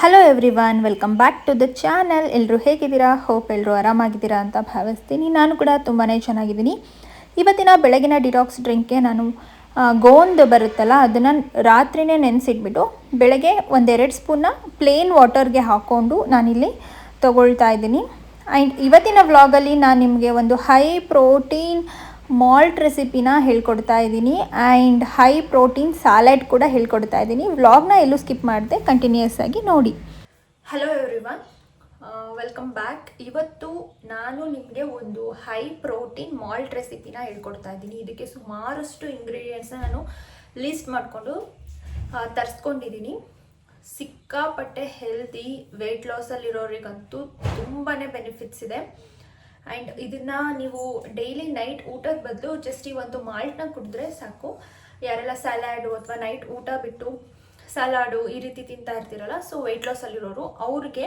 Hello every welcome back to the channel ಎಲ್ಲರೂ ಹೇಗಿದ್ದೀರಾ? Hope ಎಲ್ಲರೂ ಆರಾಮಾಗಿದ್ದೀರಾ ಅಂತ ಭಾವಿಸ್ತೀನಿ. ನಾನು ಕೂಡ ತುಂಬಾ ಚೆನ್ನಾಗಿದ್ದೀನಿ. ಇವತ್ತಿನ ಬೆಳಗಿನ ಡಿಟಾಕ್ಸ್ ಡ್ರಿಂಕ್ಗೆ ನಾನು ಗೋಂದು ಬರುತ್ತಲ್ಲ, ಅದನ್ನು ರಾತ್ರಿನೇ ನೆನೆಸಿಟ್ಬಿಟ್ಟು ಬೆಳಗ್ಗೆ ಒಂದೆರಡು ಸ್ಪೂನ್ನ ಪ್ಲೇನ್ ವಾಟರ್ಗೆ ಹಾಕ್ಕೊಂಡು ನಾನಿಲ್ಲಿ ತೊಗೊಳ್ತಾ ಇದ್ದೀನಿ. ಆ್ಯಂಡ್ ಇವತ್ತಿನ ವ್ಲಾಗಲ್ಲಿ ನಾನು ನಿಮಗೆ ಒಂದು ಹೈ ಪ್ರೋಟೀನ್ ಮಾಲ್ಟ್ ರೆಸಿಪಿನ ಹೇಳ್ಕೊಡ್ತಾ ಇದ್ದೀನಿ ಆ್ಯಂಡ್ ಹೈ ಪ್ರೋಟೀನ್ ಸ್ಯಾಲೆಡ್ ಕೂಡ ಹೇಳ್ಕೊಡ್ತಾ ಇದ್ದೀನಿ ವ್ಲಾಗ್ನ ಎಲ್ಲೂ ಸ್ಕಿಪ್ ಮಾಡಿದೆ ಕಂಟಿನ್ಯೂಸ್ ಆಗಿ ನೋಡಿ. ಹಲೋ ಎವ್ರಿವನ್ ವೆಲ್ಕಮ್ ಬ್ಯಾಕ್ ಇವತ್ತು ನಾನು ನಿಮಗೆ ಒಂದು ಹೈ ಪ್ರೋಟೀನ್ ಮಾಲ್ಟ್ ರೆಸಿಪಿನ ಹೇಳ್ಕೊಡ್ತಾ ಇದ್ದೀನಿ ಇದಕ್ಕೆ ಸುಮಾರಷ್ಟು ಇಂಗ್ರೀಡಿಯೆಂಟ್ಸ್ನ ನಾನು ಲಿಸ್ಟ್ ಮಾಡಿಕೊಂಡು ತರಿಸ್ಕೊಂಡಿದ್ದೀನಿ ಸಿಕ್ಕಾಪಟ್ಟೆ ಹೆಲ್ದಿ ವೆಯ್ಟ್ ಲಾಸಲ್ಲಿರೋರಿಗಂತೂ ತುಂಬಾ ಬೆನಿಫಿಟ್ಸ್ ಇದೆ. ಆ್ಯಂಡ್ ಇದನ್ನು ನೀವು ಡೈಲಿ ನೈಟ್ ಊಟದ ಬದಲು ಜಸ್ಟ್ ಈ ಒಂದು ಮಾಲ್ಟ್ನ ಕುಡಿದ್ರೆ ಸಾಕು. ಯಾರೆಲ್ಲ ಸ್ಯಾಲಾಡು ಅಥವಾ ನೈಟ್ ಊಟ ಬಿಟ್ಟು ಸಲಾಡು ಈ ರೀತಿ ತಿಂತಾ ಇರ್ತೀರಲ್ಲ ಸೊ ವೆಯ್ಟ್ ಲಾಸಲ್ಲಿರೋರು ಅವ್ರಿಗೆ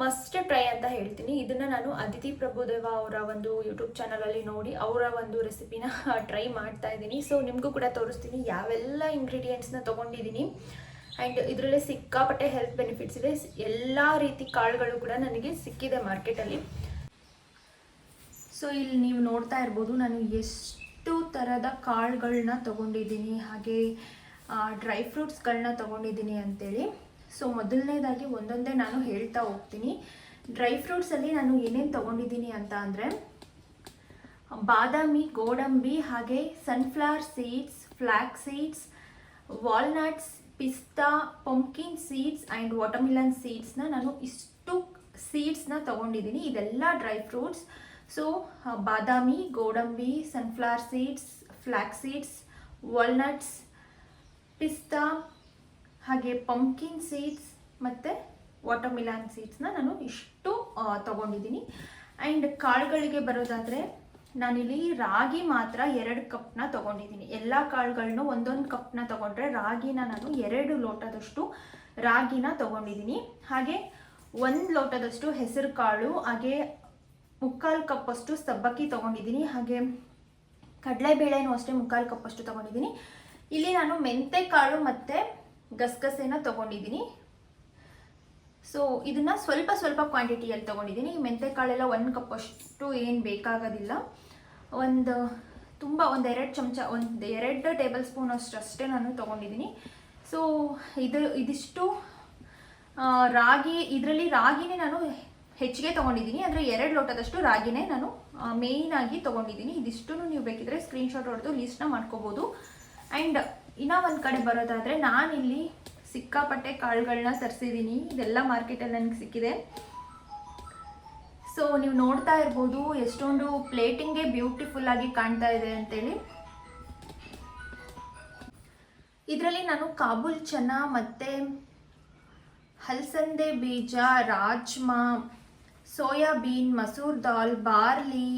ಮಸ್ಟ್ ಟ್ರೈ ಅಂತ ಹೇಳ್ತೀನಿ. ಇದನ್ನು ನಾನು ಅದಿತಿ ಪ್ರಭುದೇವ ಅವರ ಒಂದು ಯೂಟ್ಯೂಬ್ ಚಾನಲಲ್ಲಿ ನೋಡಿ ಅವರ ಒಂದು ರೆಸಿಪಿನ ಟ್ರೈ ಮಾಡ್ತಾ ಇದ್ದೀನಿ. ಸೊ ನಿಮಗೂ ಕೂಡ ತೋರಿಸ್ತೀನಿ ಯಾವೆಲ್ಲ ಇಂಗ್ರೀಡಿಯೆಂಟ್ಸ್ನ ತೊಗೊಂಡಿದ್ದೀನಿ. ಆ್ಯಂಡ್ ಇದರಲ್ಲೇ ಸಿಕ್ಕಾಪಟ್ಟೆ ಹೆಲ್ತ್ ಬೆನಿಫಿಟ್ಸ್ ಇದೆ. ಎಲ್ಲ ರೀತಿ ಕಾಳುಗಳು ಕೂಡ ನನಗೆ ಸಿಕ್ಕಿದೆ ಮಾರ್ಕೆಟಲ್ಲಿ ಸೊ ಇಲ್ಲಿ ನೀವು ನೋಡ್ತಾ ಇರ್ಬೋದು, ನಾನು ಎಷ್ಟು ಥರದ ಕಾಳುಗಳನ್ನ ತೊಗೊಂಡಿದ್ದೀನಿ, ಹಾಗೆ ಡ್ರೈ ಫ್ರೂಟ್ಸ್ಗಳನ್ನ ತೊಗೊಂಡಿದ್ದೀನಿ ಅಂತೇಳಿ. ಸೊ ಮೊದಲನೇದಾಗಿ ಒಂದೊಂದೇ ನಾನು ಹೇಳ್ತಾ ಹೋಗ್ತೀನಿ. ಡ್ರೈ ಫ್ರೂಟ್ಸಲ್ಲಿ ನಾನು ಏನೇನು ತೊಗೊಂಡಿದ್ದೀನಿ ಅಂತ ಅಂದರೆ, ಬಾದಾಮಿ, ಗೋಡಂಬಿ, ಹಾಗೆ sunflower seeds flax seeds walnuts ಪಿಸ್ತಾ ಪಂಪ್ಕಿನ್ ಸೀಡ್ಸ್ ಆ್ಯಂಡ್ ವಾಟರ್ಮಿಲನ್ ಸೀಡ್ಸ್ನ ನಾನು ಇಷ್ಟು ಸೀಡ್ಸ್ನ ತೊಗೊಂಡಿದ್ದೀನಿ. ಇದೆಲ್ಲ ಡ್ರೈ ಫ್ರೂಟ್ಸ್ ಸೊ ಬಾದಾಮಿ ಗೋಡಂಬಿ sunflower seeds flax seeds walnuts ಪಿಸ್ತಾ ಹಾಗೆ ಪಂಪ್ಕಿನ್ ಸೀಡ್ಸ್ ಮತ್ತು ವಾಟರ್ಮಿಲಾನ್ ಸೀಡ್ಸ್ನ ನಾನು ಇಷ್ಟು ತೊಗೊಂಡಿದ್ದೀನಿ. ಆ್ಯಂಡ್ ಕಾಳುಗಳಿಗೆ ಬರೋದಾದರೆ ನಾನಿಲ್ಲಿ ರಾಗಿ ಮಾತ್ರ ಎರಡು ಕಪ್ನ ತಗೊಂಡಿದ್ದೀನಿ. ಎಲ್ಲ ಕಾಳುಗಳನ್ನೂ ಒಂದೊಂದು ಕಪ್ನ ತೊಗೊಂಡ್ರೆ ರಾಗಿನ ನಾನು ಎರಡು ಲೋಟದಷ್ಟು ರಾಗಿನ ತಗೊಂಡಿದ್ದೀನಿ. ಹಾಗೆ ಒಂದು ಲೋಟದಷ್ಟು ಹೆಸರು ಕಾಳು ಹಾಗೆ ಮುಕ್ಕಾಲು ಕಪ್ಪಷ್ಟು ಸಬ್ಬಕ್ಕಿ ತಗೊಂಡಿದ್ದೀನಿ. ಹಾಗೆ ಕಡಲೆಬೇಳೆನೂ ಅಷ್ಟೇ ಮುಕ್ಕಾಲು ಕಪ್ಪಷ್ಟು ತೊಗೊಂಡಿದ್ದೀನಿ. ಇಲ್ಲಿ ನಾನು ಮೆಂತೆ ಕಾಳು ಮತ್ತು ಗಸಗಸೆನ ತಗೊಂಡಿದ್ದೀನಿ. ಸೊ ಇದನ್ನ ಸ್ವಲ್ಪ ಸ್ವಲ್ಪ ಕ್ವಾಂಟಿಟಿಯಲ್ಲಿ ತೊಗೊಂಡಿದ್ದೀನಿ. ಈ ಮೆಂತೆ ಕಾಳೆಲ್ಲ ಒಂದು ಕಪ್ಪಷ್ಟು ಏನು ಬೇಕಾಗೋದಿಲ್ಲ. ಒಂದು, ತುಂಬ ಒಂದು ಎರಡು ಚಮಚ, ಒಂದು ಎರಡು ಟೇಬಲ್ ಸ್ಪೂನ್ ಅಷ್ಟು ಅಷ್ಟೇ ನಾನು ತಗೊಂಡಿದ್ದೀನಿ. ಸೊ ಇದು, ಇದಿಷ್ಟು ರಾಗಿ, ಇದರಲ್ಲಿ ರಾಗಿನೇ ನಾನು ಹೆಚ್ಚಿಗೆ ತೊಗೊಂಡಿದ್ದೀನಿ. ಅಂದರೆ ಎರಡು ಲೋಟದಷ್ಟು ರಾಗಿನೇ ನಾನು ಮೇಯ್ನ್ ಆಗಿ ತೊಗೊಂಡಿದ್ದೀನಿ. ಇದಿಷ್ಟು ನೀವು ಬೇಕಿದ್ರೆ ಸ್ಕ್ರೀನ್ಶಾಟ್ ಹೊಡೆದು ಲೀಸ್ಟ್ನ ಮಾಡ್ಕೋಬೋದು. ಆ್ಯಂಡ್ ಇನ್ನೂ ಒಂದು ಕಡೆ ಬರೋದಾದರೆ ನಾನಿಲ್ಲಿ ಸಿಕ್ಕಾಪಟ್ಟೆ ಕಾಳುಗಳನ್ನ ತರಿಸಿದ್ದೀನಿ ಇದೆಲ್ಲ ಮಾರ್ಕೆಟಲ್ಲಿ ನನಗೆ ಸಿಕ್ಕಿದೆ. ಸೊ ನೀವು ನೋಡ್ತಾ ಇರ್ಬೋದು ಎಷ್ಟೊಂದು ಪ್ಲೇಟಿಂಗೇ ಬ್ಯೂಟಿಫುಲ್ ಆಗಿ ಕಾಣ್ತಾ ಇದೆ ಅಂತೇಳಿ. ಇದರಲ್ಲಿ ನಾನು ಕಾಬೂಲ್ ಚೆನ್ನ ಮತ್ತು ಹಲ್ಸಂದೆ ಬೀಜ, ರಾಜ್ಮಾ ಸೋಯಾಬೀನ್ ಮಸೂರ್ ದಾಲ್, ಬಾರ್ಲಿ,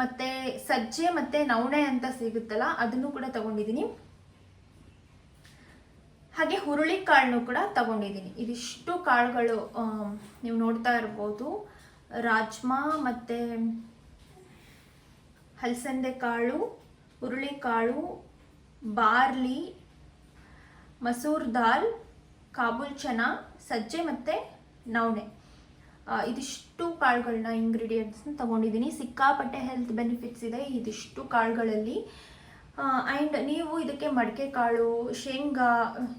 ಮತ್ತು ಸಜ್ಜೆ ಮತ್ತು ನವಣೆ ಅಂತ ಸಿಗುತ್ತಲ್ಲ, ಅದನ್ನು ಕೂಡ ತಗೊಂಡಿದ್ದೀನಿ. ಹಾಗೆ ಹುರುಳಿ ಕಾಳನ್ನು ಕೂಡ ತಗೊಂಡಿದ್ದೀನಿ. ಇದಿಷ್ಟು ಕಾಳುಗಳು ನೀವು ನೋಡ್ತಾ ಇರ್ಬೋದು. ರಾಜ್ಮಾ ಮತ್ತು ಹಲಸಂದೆ ಕಾಳು, ಹುರುಳಿ ಕಾಳು, ಬಾರ್ಲಿ, ಮಸೂರ್ ದಾಲ್, ಕಾಬೂಲ್ ಚನಾ, ಸಜ್ಜೆ ಮತ್ತು ನವಣೆ. ಇದಿಷ್ಟು ಕಾಳುಗಳನ್ನ ಇಂಗ್ರೀಡಿಯೆಂಟ್ಸ್ನ ತಗೊಂಡಿದ್ದೀನಿ. ಸಿಕ್ಕಾಪಟ್ಟೆ ಹೆಲ್ತ್ ಬೆನಿಫಿಟ್ಸ್ ಇದೆ ಇದಿಷ್ಟು ಕಾಳುಗಳಲ್ಲಿ. ಆ್ಯಂಡ್ ನೀವು ಇದಕ್ಕೆ ಮಡಿಕೆ ಕಾಳು, ಶೇಂಗಾ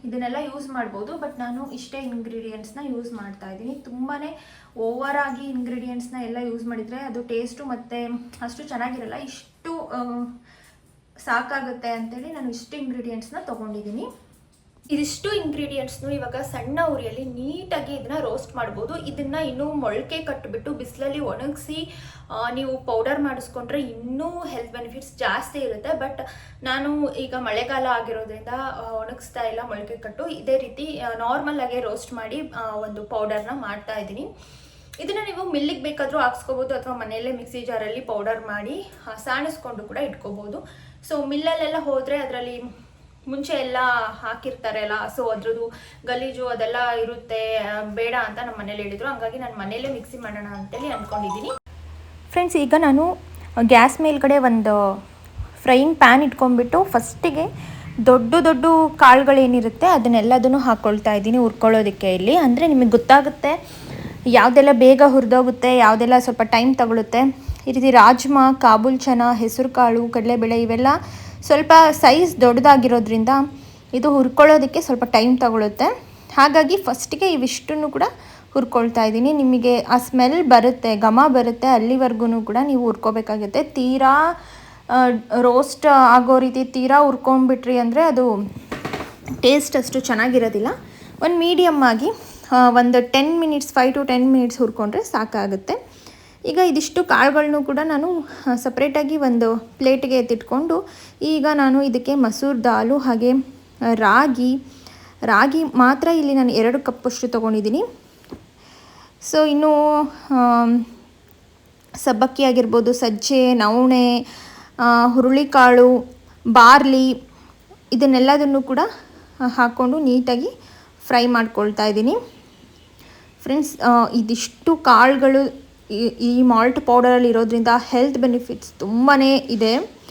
ಇದನ್ನೆಲ್ಲ ಯೂಸ್ ಮಾಡ್ಬೋದು. ಬಟ್ ನಾನು ಇಷ್ಟೇ ಇಂಗ್ರೀಡಿಯೆಂಟ್ಸ್ನ ಯೂಸ್ ಮಾಡ್ತಾ ಇದ್ದೀನಿ. ತುಂಬಾ ಓವರ್ ಆಗಿ ಇಂಗ್ರೀಡಿಯೆಂಟ್ಸ್ನ ಎಲ್ಲ ಯೂಸ್ ಮಾಡಿದರೆ ಅದು ಟೇಸ್ಟು ಮತ್ತು ಅಷ್ಟು ಚೆನ್ನಾಗಿರಲ್ಲ. ಇಷ್ಟು ಸಾಕಾಗುತ್ತೆ ಅಂತೇಳಿ ನಾನು ಇಷ್ಟು ಇಂಗ್ರೀಡಿಯೆಂಟ್ಸ್ನ ತೊಗೊಂಡಿದ್ದೀನಿ. ಇದಿಷ್ಟು ಇಂಗ್ರೀಡಿಯೆಂಟ್ಸ್ನು ಇವಾಗ ಸಣ್ಣ ಉರಿಯಲ್ಲಿ ನೀಟಾಗಿ ಇದನ್ನ ರೋಸ್ಟ್ ಮಾಡ್ಬೋದು. ಇದನ್ನ ಇನ್ನೂ ಮೊಳಕೆ ಕಟ್ಟಿಬಿಟ್ಟು ಬಿಸಿಲಲ್ಲಿ ಒಣಗಿಸಿ ನೀವು ಪೌಡರ್ ಮಾಡಿಸ್ಕೊಂಡ್ರೆ ಇನ್ನೂ ಹೆಲ್ತ್ ಬೆನಿಫಿಟ್ಸ್ ಜಾಸ್ತಿ ಇರುತ್ತೆ. ಬಟ್ ನಾನು ಈಗ ಮಳೆಗಾಲ ಆಗಿರೋದ್ರಿಂದ ಒಣಗಿಸ್ತಾ ಇಲ್ಲ ಮೊಳಕೆ ಕಟ್ಟು. ಇದೇ ರೀತಿ ನಾರ್ಮಲ್ ಆಗಿ ರೋಸ್ಟ್ ಮಾಡಿ ಒಂದು ಪೌಡರ್ನ ಮಾಡ್ತಾ ಇದ್ದೀನಿ. ಇದನ್ನ ನೀವು ಮಿಲ್ಲಿಗೆ ಬೇಕಾದರೂ ಹಾಕ್ಸ್ಕೋಬೋದು ಅಥವಾ ಮನೆಯಲ್ಲೇ ಮಿಕ್ಸಿ ಜಾರಲ್ಲಿ ಪೌಡರ್ ಮಾಡಿ ಸಾಣಿಸ್ಕೊಂಡು ಕೂಡ ಇಟ್ಕೋಬೋದು. ಸೊ ಮಿಲ್ಲಲ್ಲೆಲ್ಲ ಹೋದರೆ ಅದರಲ್ಲಿ ಮುಂಚೆ ಎಲ್ಲ ಹಾಕಿರ್ತಾರೆ ಅಲ್ಲ. ಸೊ ಅದ್ರದ್ದು ಗಲೀಜು ಅದೆಲ್ಲ ಇರುತ್ತೆ. ಬೇಡ ಅಂತ ನಮ್ಮ ಮನೇಲಿ ಹೇಳಿದ್ರು. ಹಂಗಾಗಿ ನಾನು ಮನೆಯಲ್ಲೇ ಮಿಕ್ಸಿ ಮಾಡೋಣ ಅಂತೇಳಿ ಅಂದ್ಕೊಂಡಿದ್ದೀನಿ ಫ್ರೆಂಡ್ಸ್ ಈಗ ನಾನು ಗ್ಯಾಸ್ ಮೇಲ್ಗಡೆ ಒಂದು ಫ್ರೈಯಿಂಗ್ ಪ್ಯಾನ್ ಇಟ್ಕೊಂಡ್ಬಿಟ್ಟು ಫಸ್ಟಿಗೆ ದೊಡ್ಡ ದೊಡ್ಡ ಕಾಳುಗಳೇನಿರುತ್ತೆ ಅದನ್ನೆಲ್ಲದನ್ನು ಹಾಕ್ಕೊಳ್ತಾ ಇದ್ದೀನಿ ಹುರ್ಕೊಳ್ಳೋದಕ್ಕೆ ಇಲ್ಲಿ. ಅಂದರೆ ನಿಮಗೆ ಗೊತ್ತಾಗುತ್ತೆ ಯಾವುದೆಲ್ಲ ಬೇಗ ಹುರಿದೋಗುತ್ತೆ, ಯಾವುದೆಲ್ಲ ಸ್ವಲ್ಪ ಟೈಮ್ ತಗೊಳುತ್ತೆ. ಈ ರೀತಿ ರಾಜ್ಮಾ, ಕಾಬೂಲ್ ಚನ ಹೆಸರು ಕಾಳು ಕಡಲೆಬೇಳೆ ಇವೆಲ್ಲ ಸ್ವಲ್ಪ ಸೈಜ್ ದೊಡ್ಡದಾಗಿರೋದ್ರಿಂದ ಇದು ಹುರ್ಕೊಳ್ಳೋದಕ್ಕೆ ಸ್ವಲ್ಪ ಟೈಮ್ ತಗೊಳುತ್ತೆ. ಹಾಗಾಗಿ ಫಸ್ಟಿಗೆ ಇವಿಷ್ಟನ್ನು ಕೂಡ ಹುರ್ಕೊಳ್ತಾ ಇದ್ದೀನಿ. ನಿಮಗೆ ಆ ಸ್ಮೆಲ್ ಬರುತ್ತೆ, ಘಮ ಬರುತ್ತೆ ಅಲ್ಲಿವರೆಗೂ ಕೂಡ ನೀವು ಹುರ್ಕೋಬೇಕಾಗುತ್ತೆ. ತೀರಾ ರೋಸ್ಟ್ ಆಗೋ ರೀತಿ ತೀರಾ ಹುರ್ಕೊಂಡ್ಬಿಟ್ರಿ ಅಂದರೆ ಅದು ಟೇಸ್ಟ್ ಅಷ್ಟು ಚೆನ್ನಾಗಿರೋದಿಲ್ಲ. ಒಂದು ಮೀಡಿಯಮ್ ಆಗಿ ಒಂದು ten minutes five to ten minutes ಹುರ್ಕೊಂಡ್ರೆ ಸಾಕಾಗುತ್ತೆ. ಈಗ ಇದಿಷ್ಟು ಕಾಳುಗಳನ್ನು ಕೂಡ ನಾನು ಸಪ್ರೇಟಾಗಿ ಒಂದು ಪ್ಲೇಟ್ಗೆ ಎತ್ತಿಟ್ಕೊಂಡು, ಈಗ ನಾನು ಇದಕ್ಕೆ ಮಸೂರ್ ದಾಲು ಹಾಗೆ ರಾಗಿ ರಾಗಿ ಮಾತ್ರ ಇಲ್ಲಿ ನಾನು ಎರಡು ಕಪ್ಪಷ್ಟು ತೊಗೊಂಡಿದ್ದೀನಿ. ಸೊ ಇನ್ನು ಸಬ್ಬಕ್ಕಿ ಆಗಿರ್ಬೋದು, ಸಜ್ಜೆ, ನವಣೆ ಹುರುಳಿಕಾಳು, ಬಾರ್ಲಿ, ಇದನ್ನೆಲ್ಲದನ್ನು ಕೂಡ ಹಾಕ್ಕೊಂಡು ನೀಟಾಗಿ ಫ್ರೈ ಮಾಡ್ಕೊಳ್ತಾ ಇದ್ದೀನಿ. ಫ್ರೆಂಡ್ಸ್ ಇದಿಷ್ಟು ಕಾಳುಗಳು ಈ- ಮಾಲ್ಟ್ ಪೌಡರಲ್ಲಿ ಇರೋದ್ರಿಂದ ಹೆಲ್ತ್ ಬೆನಿಫಿಟ್ಸ್ ತುಂಬಾ ಇದೆ.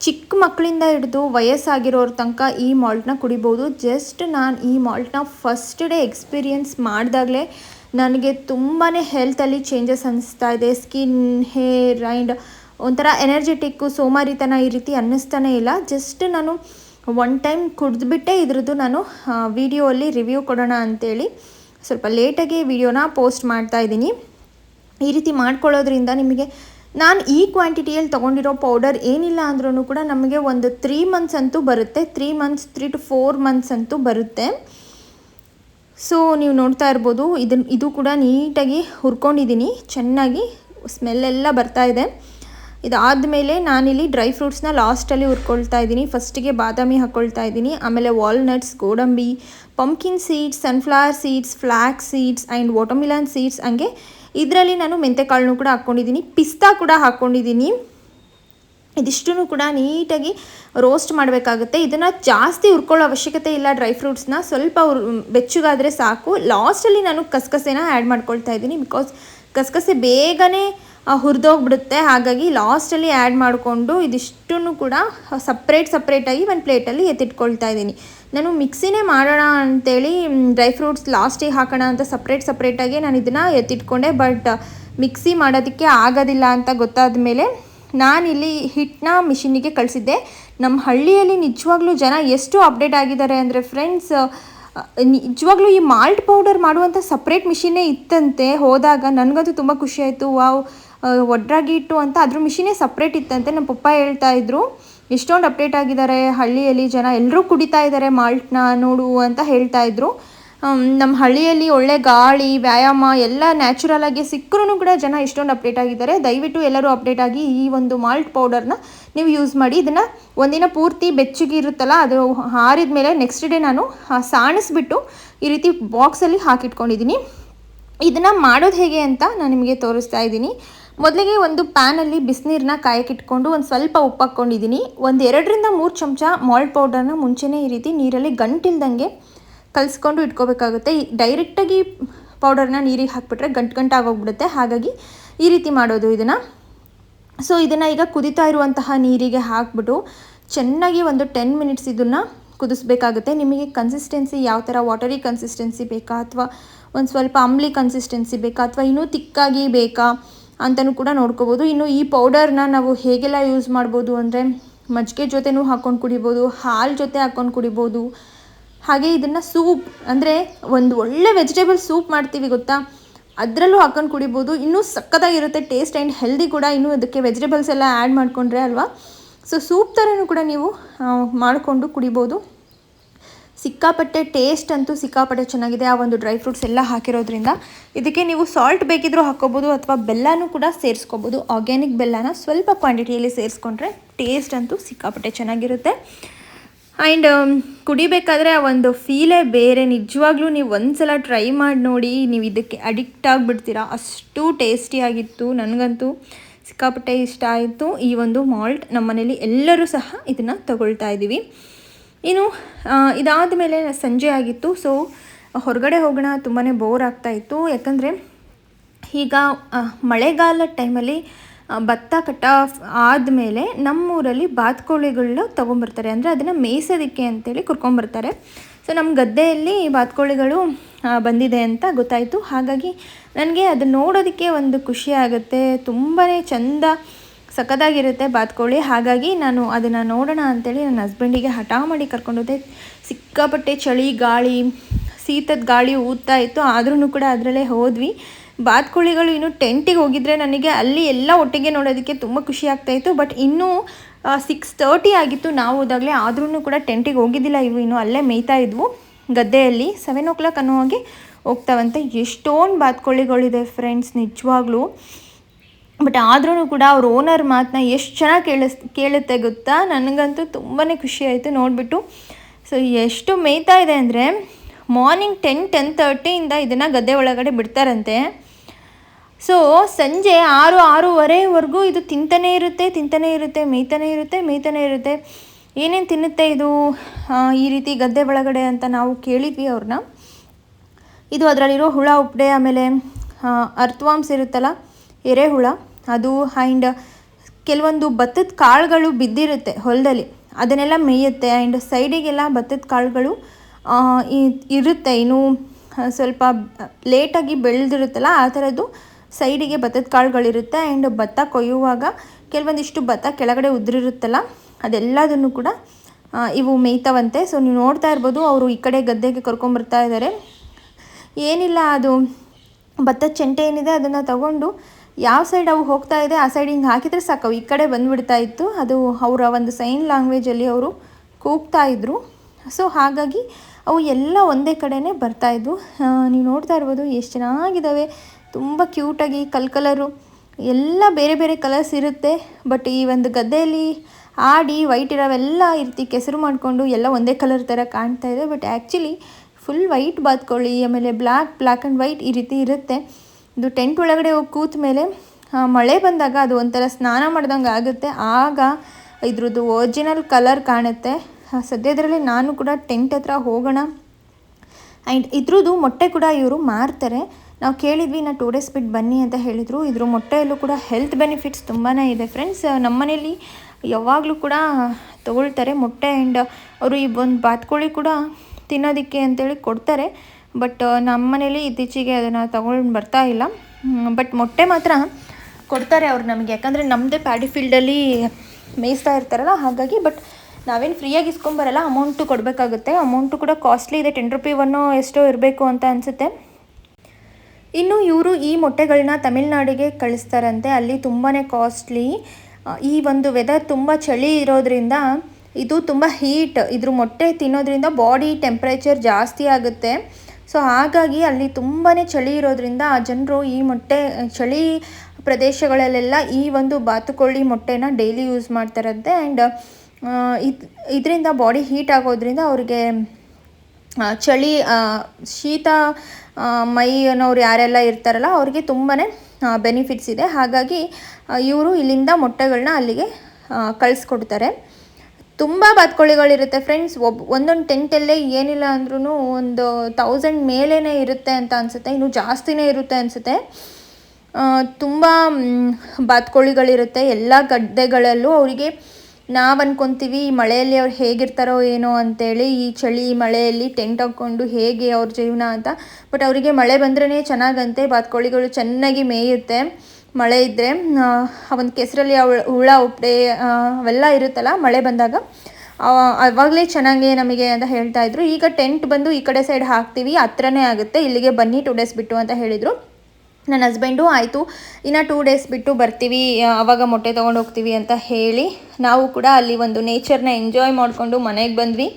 ಚಿಕ್ಕ ಮಕ್ಕಳಿಂದ ಹಿಡಿದು ವಯಸ್ಸಾಗಿರೋರ ತನಕ ಈ ಮಾಲ್ಟ್ನ ಕುಡಿಬೋದು. ಜಸ್ಟ್ ನಾನು ಈ ಮಾಲ್ಟ್ನ ಫಸ್ಟ್ ಡೇ ಎಕ್ಸ್ಪೀರಿಯನ್ಸ್ ಮಾಡಿದಾಗಲೇ ನನಗೆ ತುಂಬಾ ಹೆಲ್ತಲ್ಲಿ ಚೇಂಜಸ್ ಅನ್ನಿಸ್ತಾ ಇದೆ. ಸ್ಕಿನ್ ಹೇರ್ ಆ್ಯಂಡ್ ಒಂಥರ ಎನರ್ಜೆಟಿಕ್ಕು ಸೋಮಾರಿತನ ಈ ರೀತಿ ಅನ್ನಿಸ್ತಾನೇ ಇಲ್ಲ. ಜಸ್ಟ್ ನಾನು ಒನ್ ಟೈಮ್ ಕುಡಿದ್ಬಿಟ್ಟೆ ಇದ್ರದ್ದು ನಾನು ವಿಡಿಯೋ ಅಲ್ಲಿ ರಿವ್ಯೂ ಕೊಡೋಣ ಅಂತೇಳಿ. ಸ್ವಲ್ಪ ಲೇಟಾಗಿ ವಿಡಿಯೋನ ಪೋಸ್ಟ್ ಮಾಡ್ತಾ ಇದ್ದೀನಿ. ಈ ರೀತಿ ಮಾಡ್ಕೊಳ್ಳೋದ್ರಿಂದ ನಿಮಗೆ ನಾನು ಈ ಕ್ವಾಂಟಿಟಿಯಲ್ಲಿ ತೊಗೊಂಡಿರೋ ಪೌಡರ್ ಏನಿಲ್ಲ ಅಂದ್ರೂ ಕೂಡ ನಮಗೆ ಒಂದು ತ್ರೀ ಮಂತ್ಸ್ ಅಂತೂ ಬರುತ್ತೆ. Three months three to four months ಅಂತೂ ಬರುತ್ತೆ. ಸೊ ನೀವು ನೋಡ್ತಾ ಇರ್ಬೋದು ಇದನ್ನು ಇದು ಕೂಡ ನೀಟಾಗಿ ಹುರ್ಕೊಂಡಿದ್ದೀನಿ ಚೆನ್ನಾಗಿ ಸ್ಮೆಲ್ಲೆಲ್ಲ ಬರ್ತಾ ಇದೆ. ಇದಾದಮೇಲೆ ನಾನಿಲ್ಲಿ ಡ್ರೈ ಫ್ರೂಟ್ಸ್ನ ಲಾಸ್ಟಲ್ಲಿ ಹುರ್ಕೊಳ್ತಾ ಇದ್ದೀನಿ ಫಸ್ಟಿಗೆ ಬಾದಾಮಿ ಹಾಕ್ಕೊಳ್ತಾ ಇದ್ದೀನಿ ಆಮೇಲೆ ವಾಲ್ನಟ್ಸ್ ಗೋಡಂಬಿ pumpkin seeds sunflower seeds flax seeds and watermelon seeds ಹಂಗೆ ಇದರಲ್ಲಿ ನಾನು ಮೆಂತೆಕಾಳನ್ನು ಕೂಡ ಹಾಕ್ಕೊಂಡಿದ್ದೀನಿ, ಪಿಸ್ತಾ ಕೂಡ ಹಾಕ್ಕೊಂಡಿದ್ದೀನಿ. ಇದಿಷ್ಟು ಕೂಡ ನೀಟಾಗಿ ರೋಸ್ಟ್ ಮಾಡಬೇಕಾಗುತ್ತೆ. ಇದನ್ನು ಜಾಸ್ತಿ ಹುರ್ಕೊಳ್ಳೋ ಅವಶ್ಯಕತೆ ಇಲ್ಲ ಡ್ರೈ ಫ್ರೂಟ್ಸ್ನ. ಸ್ವಲ್ಪ ಬೆಚ್ಚಗಾದರೆ ಸಾಕು. ಲಾಸ್ಟಲ್ಲಿ ನಾನು ಕಸಕಸೆನ ಆ್ಯಡ್ ಮಾಡ್ಕೊಳ್ತಾ ಇದ್ದೀನಿ ಬಿಕಾಸ್ ಕಸಕಸೆ ಬೇಗನೆ ಹುರಿದೋಗ್ಬಿಡುತ್ತೆ. ಹಾಗಾಗಿ ಲಾಸ್ಟಲ್ಲಿ ಆ್ಯಡ್ ಮಾಡಿಕೊಂಡು ಇದಿಷ್ಟನ್ನು ಕೂಡ ಸಪ್ರೇಟ್ ಸಪ್ರೇಟಾಗಿ ಒಂದು ಪ್ಲೇಟಲ್ಲಿ ಎತ್ತಿಟ್ಕೊಳ್ತಾ ಇದ್ದೀನಿ. ನಾನು ಮಿಕ್ಸಿನೇ ಮಾಡೋಣ ಅಂತೇಳಿ ಡ್ರೈ ಫ್ರೂಟ್ಸ್ ಲಾಸ್ಟಿಗೆ ಹಾಕೋಣ ಅಂತ ಸಪ್ರೇಟ್ ಸಪ್ರೇಟಾಗಿ ನಾನು ಇದನ್ನು ಎತ್ತಿಟ್ಕೊಂಡೆ. ಬಟ್ ಮಿಕ್ಸಿ ಮಾಡೋದಕ್ಕೆ ಆಗೋದಿಲ್ಲ ಅಂತ ಗೊತ್ತಾದ ಮೇಲೆ ನಾನಿಲ್ಲಿ ಹಿಟ್ಟನ್ನ ಮಿಷಿನಿಗೆ ಕಳಿಸಿದ್ದೆ. ನಮ್ಮ ಹಳ್ಳಿಯಲ್ಲಿ ನಿಜವಾಗ್ಲೂ ಜನ ಎಷ್ಟು ಅಪ್ಡೇಟ್ ಆಗಿದ್ದಾರೆ ಅಂದರೆ ಫ್ರೆಂಡ್ಸ್ ನಿಜವಾಗ್ಲೂ ಈ ಮಾಲ್ಟ್ ಪೌಡರ್ ಮಾಡುವಂಥ ಸಪ್ರೇಟ್ ಮಿಷಿನೇ ಇತ್ತಂತೆ. ಹೋದಾಗ ನನಗಂತೂ ತುಂಬ ಖುಷಿ ಆಯಿತು. ವಾವ್ ಒಡ್ರಾಗಿ ಇಟ್ಟು ಅಂತ. ಅದ್ರ ಮಿಷಿನೇ ಸಪ್ರೇಟ್ ಇತ್ತಂತೆ. ನಮ್ಮ ಪಪ್ಪ ಹೇಳ್ತಾ ಇದ್ರು ಎಷ್ಟೊಂದು ಅಪ್ಡೇಟ್ ಆಗಿದ್ದಾರೆ ಹಳ್ಳಿಯಲ್ಲಿ, ಜನ ಎಲ್ಲರೂ ಕುಡಿತಾ ಇದ್ದಾರೆ ಮಾಲ್ಟ್ನ ನೋಡು ಅಂತ ಹೇಳ್ತಾ ಇದ್ರು. ನಮ್ಮ ಹಳ್ಳಿಯಲ್ಲಿ ಒಳ್ಳೆ ಗಾಳಿ, ವ್ಯಾಯಾಮ ಎಲ್ಲ ನ್ಯಾಚುರಲ್ ಆಗಿ ಸಿಕ್ಕರೂ ಕೂಡ ಜನ ಎಷ್ಟೊಂದು ಅಪ್ಡೇಟ್ ಆಗಿದ್ದಾರೆ ದಯವಿಟ್ಟು ಎಲ್ಲರೂ ಅಪ್ಡೇಟ್ ಆಗಿ ಈ ಒಂದು ಮಾಲ್ಟ್ ಪೌಡರ್ನ ನೀವು ಯೂಸ್ ಮಾಡಿ. ಇದನ್ನು ಒಂದಿನ ಪೂರ್ತಿ ಬೆಚ್ಚಗೆ ಇರುತ್ತಲ್ಲ, ಅದು ಹಾರಿದ ಮೇಲೆ ನೆಕ್ಸ್ಟ್ ಡೇ ನಾನು ಸಾಣಿಸ್ಬಿಟ್ಟು ಈ ರೀತಿ ಬಾಕ್ಸಲ್ಲಿ ಹಾಕಿಟ್ಕೊಂಡಿದ್ದೀನಿ ಇದನ್ನು ಮಾಡೋದು ಹೇಗೆ ಅಂತ ನಾನು ನಿಮಗೆ ತೋರಿಸ್ತಾ ಇದ್ದೀನಿ. ಮೊದಲಿಗೆ ಒಂದು ಪ್ಯಾನಲ್ಲಿ ಬಿಸಿನೀರನ್ನ ಕಾಯಕ್ಕಿಟ್ಕೊಂಡು ಒಂದು ಸ್ವಲ್ಪ ಉಪ್ಪು ಹಾಕ್ಕೊಂಡಿದ್ದೀನಿ ಒಂದು ಎರಡರಿಂದ ಮೂರು ಚಮಚ ಮಾಲ್ಟ್ ಪೌಡರ್ನ ಮುಂಚೆನೇ ಈ ರೀತಿ ನೀರಲ್ಲಿ ಗಂಟಿಲ್ದಂಗೆ ಕಲಿಸ್ಕೊಂಡು ಇಟ್ಕೋಬೇಕಾಗುತ್ತೆ. ಈ ಡೈರೆಕ್ಟಾಗಿ ಪೌಡರ್ನ ನೀರಿಗೆ ಹಾಕ್ಬಿಟ್ರೆ ಗಂಟು ಗಂಟಾಗೋಗ್ಬಿಡುತ್ತೆ ಹಾಗಾಗಿ ಈ ರೀತಿ ಮಾಡೋದು ಇದನ್ನು. ಸೊ ಇದನ್ನು ಈಗ ಕುದಿತಾ ಇರುವಂತಹ ನೀರಿಗೆ ಹಾಕ್ಬಿಟ್ಟು ಚೆನ್ನಾಗಿ ಒಂದು ಟೆನ್ ಮಿನಿಟ್ಸ್ ಇದನ್ನು ಕುದಿಸ್ಬೇಕಾಗುತ್ತೆ. ನಿಮಗೆ ಕನ್ಸಿಸ್ಟೆನ್ಸಿ ಯಾವ ಥರ ವಾಟರಿ ಕನ್ಸಿಸ್ಟೆನ್ಸಿ ಬೇಕಾ ಅಥವಾ ಒಂದು ಸ್ವಲ್ಪ ಅಂಬ್ಲಿ ಕನ್ಸಿಸ್ಟೆನ್ಸಿ ಬೇಕಾ ಅಥವಾ ಇನ್ನೂ ತಿಕ್ಕಾಗಿ ಬೇಕಾ? ಅಂತಲೂ ಕೂಡ ನೋಡ್ಕೋಬೋದು. ಇನ್ನು ಈ ಪೌಡರ್ನ ನಾವು ಹೇಗೆಲ್ಲ ಯೂಸ್ ಮಾಡ್ಬೋದು ಅಂದರೆ ಮಜ್ಜಿಗೆ ಜೊತೆನೂ ಹಾಕ್ಕೊಂಡು ಕುಡಿಬೋದು, ಹಾಲು ಜೊತೆ ಹಾಕ್ಕೊಂಡು ಕುಡಿಬೋದು. ಹಾಗೆ ಇದನ್ನು ಸೂಪ್ ಅಂದರೆ ಒಂದು ಒಳ್ಳೆ ವೆಜಿಟೇಬಲ್ ಸೂಪ್ ಮಾಡ್ತೀವಿ ಗೊತ್ತಾ? ಅದರಲ್ಲೂ ಹಾಕೊಂಡು ಕುಡಿಬೋದು. ಇನ್ನೂ ಸಕ್ಕತ್ತಾಗಿರುತ್ತೆ ಟೇಸ್ಟ್ ಆ್ಯಂಡ್ ಹೆಲ್ದಿ ಕೂಡ ಇನ್ನೂ ಅದಕ್ಕೆ ವೆಜಿಟೇಬಲ್ಸ್ ಎಲ್ಲ ಆ್ಯಡ್ ಮಾಡಿಕೊಂಡ್ರೆ ಅಲ್ವಾ? ಸೊ ಸೂಪ್ ಥರನೂ ಕೂಡ ನೀವು ಮಾಡಿಕೊಂಡು ಕುಡಿಬೋದು. ಸಿಕ್ಕಾಪಟ್ಟೆ ಟೇಸ್ಟ್ ಅಂತೂ ಸಿಕ್ಕಾಪಟ್ಟೆ ಚೆನ್ನಾಗಿದೆ. ಆ ಒಂದು ಡ್ರೈ ಫ್ರೂಟ್ಸ್ ಎಲ್ಲ ಹಾಕಿರೋದ್ರಿಂದ ಇದಕ್ಕೆ ನೀವು ಸಾಲ್ಟ್ ಬೇಕಿದ್ರೂ ಹಾಕ್ಕೋಬೋದು ಅಥವಾ ಬೆಲ್ಲನೂ ಕೂಡ ಸೇರಿಸ್ಕೋಬೋದು. ಆರ್ಗ್ಯಾನಿಕ್ ಬೆಲ್ಲನ ಸ್ವಲ್ಪ ಕ್ವಾಂಟಿಟಿಯಲ್ಲಿ ಸೇರಿಸ್ಕೊಂಡ್ರೆ ಟೇಸ್ಟ್ ಅಂತೂ ಸಿಕ್ಕಾಪಟ್ಟೆ ಚೆನ್ನಾಗಿರುತ್ತೆ. ಆ್ಯಂಡ್ ಕುಡಿಬೇಕಾದ್ರೆ ಆ ಒಂದು ಫೀಲೇ ಬೇರೆ. ನಿಜವಾಗ್ಲೂ ನೀವು ಒಂದ್ಸಲ ಟ್ರೈ ಮಾಡಿ ನೋಡಿ ನೀವು ಇದಕ್ಕೆ ಅಡಿಕ್ಟ್ ಆಗಿಬಿಡ್ತೀರಾ. ಅಷ್ಟು ಟೇಸ್ಟಿಯಾಗಿತ್ತು ನನಗಂತೂ ಸಿಕ್ಕಾಪಟ್ಟೆ ಇಷ್ಟ ಆಯಿತು. ಈ ಒಂದು ಮಾಲ್ಟ್ ನಮ್ಮ ಮನೇಲಿ ಎಲ್ಲರೂ ಸಹ ಇದನ್ನು ತಗೊಳ್ತಾ ಇದ್ದೀವಿ ಇನ್ನು ಇದಾದ ಮೇಲೆ ಸಂಜೆ ಆಗಿತ್ತು ಸೊ ಹೊರಗಡೆ ಹೋಗೋಣ ತುಂಬಾ ಬೋರ್ ಆಗ್ತಾ ಇತ್ತು. ಯಾಕಂದರೆ, ಈಗ ಮಳೆಗಾಲ ಟೈಮಲ್ಲಿ ಭತ್ತ ಮೇಲೆ ಆದಮೇಲೆ ನಮ್ಮೂರಲ್ಲಿ ಬಾತ್ಕೋಳಿಗಳನ್ನ ತೊಗೊಂಬರ್ತಾರೆ. ಅಂದರೆ ಅದನ್ನು ಮೇಯ್ಸೋದಕ್ಕೆ ಅಂತೇಳಿ ಕರ್ಕೊಂಬರ್ತಾರೆ. ಸೊ ನಮ್ಮ ಗದ್ದೆಯಲ್ಲಿ ಬಾತ್ಕೋಳಿಗಳು ಬಂದಿದೆ ಅಂತ ಗೊತ್ತಾಯಿತು. ಹಾಗಾಗಿ, ನನಗೆ ಅದನ್ನ ನೋಡೋದಕ್ಕೆ ಒಂದು ಖುಷಿ ಆಗುತ್ತೆ. ತುಂಬಾ ಚಂದ ಸಖತ್ತಾಗಿರುತ್ತೆ, ಬಾತ್ಕೋಳಿ. ಹಾಗಾಗಿ ನಾನು ಅದನ್ನು ನೋಡೋಣ ಅಂತೇಳಿ ನನ್ನ ಹಸ್ಬೆಂಡಿಗೆ ಹಠ ಮಾಡಿ ಕರ್ಕೊಂಡೋದೆ ಸಿಕ್ಕಾಪಟ್ಟೆ ಚಳಿ, ಗಾಳಿ, ಶೀತದ ಗಾಳಿ ಊದ್ತಾ ಇತ್ತು. ಆದ್ರೂ ಕೂಡ ಅದರಲ್ಲೇ ಹೋದ್ವಿ. ಬಾತ್ಕೋಳಿಗಳು ಇನ್ನು ಟೆಂಟಿಗೆ ಹೋಗಿದ್ರೆ ನನಗೆ ಅಲ್ಲಿ ಎಲ್ಲ ಒಟ್ಟಿಗೆ ನೋಡೋದಕ್ಕೆ ತುಂಬ ಖುಷಿ ಆಗ್ತಾ ಇತ್ತು. ಬಟ್ ಇನ್ನೂ ಸಿಕ್ಸ್ ತರ್ಟಿ ಆಗಿತ್ತು. ನಾವು ಹೋದಾಗಲೇ ಆದ್ರೂ ಕೂಡ ಟೆಂಟಿಗೆ ಹೋಗಿದ್ದಿಲ್ಲ. ಇವು ಇನ್ನು ಅಲ್ಲೇ ಮೇಯ್ತಾ ಇದ್ವು. ಗದ್ದೆಯಲ್ಲಿ ಸೆವೆನ್ ಓ ಕ್ಲಾಕ್ ಅನ್ನೋ ಹಾಗೆ ಹೋಗ್ತಾವಂತೆ. ಎಷ್ಟೊಂದು ಬಾತ್ಕೋಳಿಗಳಿದೆ ಫ್ರೆಂಡ್ಸ್ ನಿಜವಾಗ್ಲೂ. ಬಟ್ ಆದ್ರೂ ಕೂಡ ಅವ್ರ ಓನರ್ ಮಾತನ್ನ ಎಷ್ಟು ಚೆನ್ನಾಗಿ ಕೇಳಿಸ್, ಕೇಳುತ್ತೆ ಗೊತ್ತಾ? ನನಗಂತೂ ತುಂಬಾ ಖುಷಿ ಆಯಿತು ನೋಡಿಬಿಟ್ಟು. ಸೊ, ಎಷ್ಟು ಮೇಯ್ತಾ ಇದೆ ಅಂದರೆ ಮಾರ್ನಿಂಗ್ ಟೆನ್ ಟೆನ್ ತರ್ಟಿಯಿಂದ ಇದನ್ನು ಗದ್ದೆ ಒಳಗಡೆ ಬಿಡ್ತಾರಂತೆ. ಸೊ, ಸಂಜೆ ಆರು, ಆರೂವರೆವರೆಗೂ ಇದು ತಿಂತಾನೇ ಇರುತ್ತೆ ತಿಂತಾನೇ ಇರುತ್ತೆ, ಮೇಯ್ತಾನೇ ಇರುತ್ತೆ ಮೇಯ್ತಾನೇ ಇರುತ್ತೆ. ಏನೇನು ತಿನ್ನುತ್ತೆ ಇದು? ಈ ರೀತಿ ಗದ್ದೆ ಒಳಗಡೆ ಅಂತ ನಾವು ಕೇಳಿದ್ವಿ ಅವ್ರನ್ನ. ಇದು ಅದರಲ್ಲಿರೋ ಹುಳ ಉಪ್ಪಡೆ ಆಮೇಲೆ ಅರ್ಥವಾಮ್ಸ್ ಇರುತ್ತಲ್ಲ, ಎರೆಹುಳ. ಅದು ಆ್ಯಂಡ್ ಕೆಲವೊಂದು ಭತ್ತದ ಕಾಳುಗಳು ಬಿದ್ದಿರುತ್ತೆ ಹೊಲದಲ್ಲಿ. ಅದನ್ನೆಲ್ಲ ಮೇಯುತ್ತೆ ಆ್ಯಂಡ್ ಸೈಡಿಗೆಲ್ಲ ಭತ್ತದ ಕಾಳುಗಳು ಇರುತ್ತೆ. ಇನ್ನೂ ಸ್ವಲ್ಪ ಲೇಟಾಗಿ ಬೆಳೆದಿರುತ್ತಲ್ಲ, ಆ ಥರದ್ದು ಸೈಡಿಗೆ ಭತ್ತದ ಕಾಳುಗಳಿರುತ್ತೆ. ಆ್ಯಂಡ್ ಭತ್ತ ಕೊಯ್ಯುವಾಗ ಕೆಲವೊಂದಿಷ್ಟು ಭತ್ತ ಕೆಳಗಡೆ ಉದುರಿರುತ್ತಲ್ಲ, ಅದೆಲ್ಲದನ್ನು ಕೂಡ ಇವು ಮೇಯ್ತವಂತೆ. ಸೊ ನೀವು ನೋಡ್ತಾ ಇರ್ಬೋದು, ಅವರು ಈ ಕಡೆ ಗದ್ದೆಗೆ ಕರ್ಕೊಂಬರ್ತಾ ಇದ್ದಾರೆ. ಏನಿಲ್ಲ, ಅದು ಭತ್ತದ ಚೆಂಟೆ ಏನಿದೆ, ಅದನ್ನು ತಗೊಂಡು ಯಾವ ಸೈಡ್ ಅವು ಹೋಗ್ತಾ ಇದೆ, ಆ ಸೈಡ್ ಹಿಂಗೆ ಹಾಕಿದರೆ ಸಾಕು. ಈ ಕಡೆ ಬಂದುಬಿಡ್ತಾ ಇತ್ತು. ಅದು ಅವರ ಒಂದು ಸೈನ್ ಲ್ಯಾಂಗ್ವೇಜಲ್ಲಿ ಅವರು ಕೂಗ್ತಾ ಇದ್ರು. ಸೊ ಹಾಗಾಗಿ ಅವು ಎಲ್ಲ ಒಂದೇ ಕಡೆನೇ ಬರ್ತಾಯಿದ್ವು ನೀವು ನೋಡ್ತಾ ಇರ್ಬೋದು, ಎಷ್ಟು ಚೆನ್ನಾಗಿದ್ದಾವೆ ತುಂಬ ಕ್ಯೂಟಾಗಿ ಕಲ್ ಕಲರು ಎಲ್ಲ ಬೇರೆ ಬೇರೆ ಕಲರ್ಸ್ ಇರುತ್ತೆ. ಬಟ್ ಈ ಒಂದು ಗದ್ದೆಯಲ್ಲಿ ಆಡಿ ವೈಟ್ ಇರೋವೆಲ್ಲ ಈ ರೀತಿ ಕೆಸರು ಮಾಡಿಕೊಂಡು ಎಲ್ಲ ಒಂದೇ ಕಲರ್ ಥರ ಕಾಣ್ತಾ ಇದೆ. ಬಟ್ ಆ್ಯಕ್ಚುಲಿ ಫುಲ್ ವೈಟ್ ಬಾತ್ಕೊಳ್ಳಿ ಆಮೇಲೆ ಬ್ಲ್ಯಾಕ್ ಬ್ಲ್ಯಾಕ್ ಆ್ಯಂಡ್ ವೈಟ್ ಈ ರೀತಿ ಇರುತ್ತೆ. ಇದು ಟೆಂಟ್ ಒಳಗಡೆ ಹೋಗಿ ಕೂತ ಮೇಲೆ ಮಳೆ ಬಂದಾಗ ಅದು ಒಂಥರ ಸ್ನಾನ ಮಾಡ್ದಂಗೆ ಆಗುತ್ತೆ. ಆಗ ಇದ್ರದ್ದು ಒರಿಜಿನಲ್ ಕಲರ್ ಕಾಣುತ್ತೆ. ಸದ್ಯದರಲ್ಲಿ ನಾನು ಕೂಡ ಟೆಂಟ್ ಹತ್ರ ಹೋಗೋಣ. ಆ್ಯಂಡ್ ಇದ್ರದ್ದು ಮೊಟ್ಟೆ ಕೂಡ ಇವರು ಮಾರ್ತಾರೆ. ನಾವು ಕೇಳಿದ್ವಿ ನಾ ಟೂ ಡೇಸ್ ಬಿಟ್ಟು ಬನ್ನಿ ಅಂತ ಹೇಳಿದರು. ಇದ್ರ ಮೊಟ್ಟೆಯಲ್ಲೂ ಕೂಡ ಹೆಲ್ತ್ ಬೆನಿಫಿಟ್ಸ್ ತುಂಬಾ ಇದೆ. ಫ್ರೆಂಡ್ಸ್ ನಮ್ಮನೇಲಿ ಯಾವಾಗಲೂ ಕೂಡ ತಗೊಳ್ತಾರೆ ಮೊಟ್ಟೆ. ಆ್ಯಂಡ್ ಅವರು ಈ ಒಂದು ಬಾತ್ಕೋಳಿ ಕೂಡ ತಿನ್ನೋದಕ್ಕೆ ಅಂತೇಳಿ ಕೊಡ್ತಾರೆ. ಬಟ್ ನಮ್ಮ ಮನೇಲಿ ಇತ್ತೀಚೆಗೆ ಅದನ್ನು ತಗೊಂಡು ಬರ್ತಾ ಇಲ್ಲ. ಬಟ್ ಮೊಟ್ಟೆ ಮಾತ್ರ ಕೊಡ್ತಾರೆ ಅವ್ರು ನಮಗೆ. ಯಾಕಂದರೆ ನಮ್ಮದೇ ಪ್ಯಾಡಿ ಫೀಲ್ಡಲ್ಲಿ ಮೇಯಿಸ್ತಾ ಇರ್ತಾರಲ್ಲ, ಹಾಗಾಗಿ ಬಟ್ ನಾವೇನು ಫ್ರೀಯಾಗಿ ಇಸ್ಕೊಂಬರಲ್ಲ ಅಮೌಂಟು ಕೊಡಬೇಕಾಗುತ್ತೆ. ಅಮೌಂಟು ಕೂಡ ಕಾಸ್ಟ್ಲಿ ಇದೆ. ಟೆನ್ ರುಪಿ ಒನ್ನೋ ಎಷ್ಟೋ ಇರಬೇಕು ಅಂತ ಅನಿಸುತ್ತೆ. ಇನ್ನು ಇವರು ಈ ಮೊಟ್ಟೆಗಳನ್ನ ತಮಿಳ್ನಾಡಿಗೆ ಕಳಿಸ್ತಾರಂತೆ. ಅಲ್ಲಿ ತುಂಬಾ ಕಾಸ್ಟ್ಲಿ ಈ ಒಂದು ವೆದರ್ ತುಂಬ ಚಳಿ ಇರೋದ್ರಿಂದ ಇದು ತುಂಬ ಹೀಟ್ ಇದ್ರ ಮೊಟ್ಟೆ ತಿನ್ನೋದ್ರಿಂದ ಬಾಡಿ ಟೆಂಪ್ರೇಚರ್ ಜಾಸ್ತಿ ಆಗುತ್ತೆ. ಸೊ ಹಾಗಾಗಿ ಅಲ್ಲಿ ತುಂಬಾ ಚಳಿ ಇರೋದ್ರಿಂದ ಆ ಜನರು ಈ ಮೊಟ್ಟೆ, ಚಳಿ ಪ್ರದೇಶಗಳಲ್ಲೆಲ್ಲ ಈ ಒಂದು ಬಾತುಕೋಳಿ ಮೊಟ್ಟೆನ ಡೈಲಿ ಯೂಸ್ ಮಾಡ್ತಾರಂತೆ. ಆ್ಯಂಡ್ ಇದು, ಇದರಿಂದ ಬಾಡಿ ಹೀಟ್ ಆಗೋದ್ರಿಂದ ಅವ್ರಿಗೆ ಚಳಿ ಶೀತ ಮೈ ಅನ್ನೋರು ಯಾರೆಲ್ಲ ಇರ್ತಾರಲ್ಲ ಅವ್ರಿಗೆ ತುಂಬಾ ಬೆನಿಫಿಟ್ಸ್ ಇದೆ. ಹಾಗಾಗಿ ಇವರು ಇಲ್ಲಿಂದ ಮೊಟ್ಟೆಗಳನ್ನ ಅಲ್ಲಿಗೆ ಕಳಿಸ್ಕೊಡ್ತಾರೆ. ತುಂಬ ಬಾತ್ಕೋಳಿಗಳಿರುತ್ತೆ ಫ್ರೆಂಡ್ಸ್. ಒಬ್, ಒಂದೊಂದು ಟೆಂಟಲ್ಲೇ ಏನಿಲ್ಲ ಅಂದ್ರೂ ಒಂದು ತೌಸಂಡ್ ಮೇಲೇ ಇರುತ್ತೆ ಅಂತ ಅನಿಸುತ್ತೆ. ಇನ್ನೂ ಜಾಸ್ತಿನೇ ಇರುತ್ತೆ ಅನಿಸುತ್ತೆ. ತುಂಬ ಬಾತ್ಕೋಳಿಗಳಿರುತ್ತೆ ಎಲ್ಲ ಗದ್ದೆಗಳಲ್ಲೂ ಅವರಿಗೆ ನಾವು ಅನ್ಕೊತೀವಿ, ಈ ಮಳೆಯಲ್ಲಿ ಅವ್ರು ಹೇಗಿರ್ತಾರೋ ಏನೋ ಅಂತೇಳಿ, ಈ ಚಳಿ ಮಳೆಯಲ್ಲಿ ಟೆಂಟ್ ಹಾಕ್ಕೊಂಡು ಹೇಗೆ ಅವ್ರ ಜೀವನ ಅಂತ. ಬಟ್ ಅವರಿಗೆ ಮಳೆ ಬಂದ್ರೇ ಚೆನ್ನಾಗಂತೆ ಬಾತ್ಕೋಳಿಗಳು ಚೆನ್ನಾಗಿ ಮೇಯುತ್ತೆ. ಮಳೆ ಇದ್ದರೆ ಆ ಒಂದು ಕೆಸರಲ್ಲಿ ಹುಳ ಉಪ್ಪಡೆ ಅವೆಲ್ಲ ಇರುತ್ತಲ್ಲ ಮಳೆ ಬಂದಾಗ ಅವಾಗಲೇ ಚೆನ್ನಾಗಿ ನಮಗೆ ಅಂತ ಹೇಳ್ತಾ ಇದ್ರು. ಈಗ ಟೆಂಟ್ ಬಂದು ಈ ಕಡೆ ಸೈಡ್ ಹಾಕ್ತೀವಿ, ಹತ್ರನೇ ಆಗುತ್ತೆ. ಇಲ್ಲಿಗೆ ಬನ್ನಿ ಟು ಡೇಸ್ ಬಿಟ್ಟು ಅಂತ ಹೇಳಿದರು. ನನ್ನ ಹಸ್ಬೆಂಡು, ಆಯಿತು, ಇನ್ನು ಟೂ ಡೇಸ್ ಬಿಟ್ಟು ಬರ್ತೀವಿ ಆವಾಗ ಮೊಟ್ಟೆ ತೊಗೊಂಡು ಹೋಗ್ತೀವಿ ಅಂತ ಹೇಳಿ, ನಾವು ಕೂಡ ಅಲ್ಲಿ ಒಂದು ನೇಚರ್ನ ಎಂಜಾಯ್ ಮಾಡಿಕೊಂಡು ಮನೆಗೆ ಬಂದ್ವಿ.